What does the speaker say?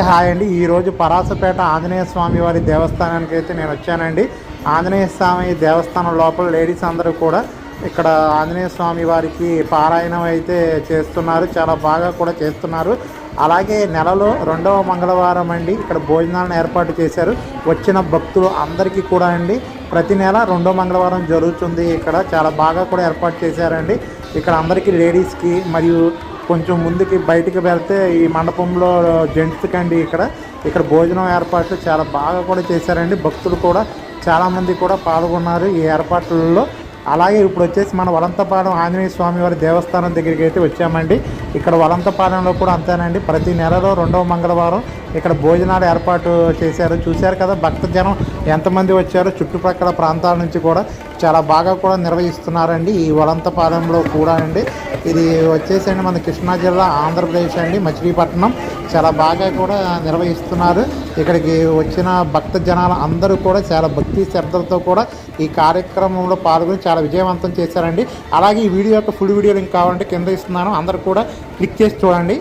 Hi అండి. ఈరోజు పరాసపేట ఆంజనేయ స్వామి వారి దేవస్థానానికి అయితే నేను వచ్చానండి. ఆంజనేయ స్వామి దేవస్థానం లోపల లేడీస్ అందరూ కూడా ఇక్కడ ఆంజనేయ స్వామి వారికి పారాయణం అయితే చేస్తున్నారు. చాలా బాగా కూడా చేస్తున్నారు. అలాగే నెలలో రెండవ మంగళవారం అండి ఇక్కడ భోజనాలను ఏర్పాటు చేశారు. వచ్చిన భక్తులు అందరికీ కూడా అండి. ప్రతి నెల రెండో మంగళవారం జరుగుతుంది ఇక్కడ. చాలా బాగా కూడా ఏర్పాటు చేశారండి. ఇక్కడ అందరికీ లేడీస్కి మరియు కొంచెం ముందుకి బయటికి వెళ్తే ఈ మండపంలో జెంట్స్కి అండి ఇక్కడ. ఇక్కడ భోజనం ఏర్పాట్లు చాలా బాగా కూడా చేశారండి. భక్తులు కూడా చాలామంది కూడా పాల్గొన్నారు ఈ ఏర్పాట్లలో. అలాగే ఇప్పుడు వచ్చేసి మన వలంతపాలెం ఆంజనేయ స్వామి వారి దేవస్థానం దగ్గరికి అయితే వచ్చామండి. ఇక్కడ వలంతపాలెంలో కూడా అంతేనండి. ప్రతి నెలలో రెండవ మంగళవారం ఇక్కడ భోజనాలు ఏర్పాటు చేశారు. చూశారు కదా భక్త జనం ఎంతమంది వచ్చారో చుట్టుపక్కల ప్రాంతాల నుంచి కూడా చాలా బాగా కూడా నిర్వహిస్తున్నారండి. ఈ వలంతపాలెంలో కూడా అండి. ఇది వచ్చేసండి మన కృష్ణా జిల్లా ఆంధ్రప్రదేశ్ అండి మచిలీపట్నం. చాలా బాగా కూడా నిర్వహిస్తున్నారు. ఇక్కడికి వచ్చిన భక్త జనాలు అందరూ కూడా చాలా భక్తి శ్రద్ధలతో కూడా ఈ కార్యక్రమంలో పాల్గొని చాలా విజయవంతం చేశారండి. అలాగే ఈ వీడియో యొక్క ఫుల్ వీడియో లింక్ కావాలంటే కింద ఇస్తున్నాను. అందరూ కూడా క్లిక్ చేసి చూడండి.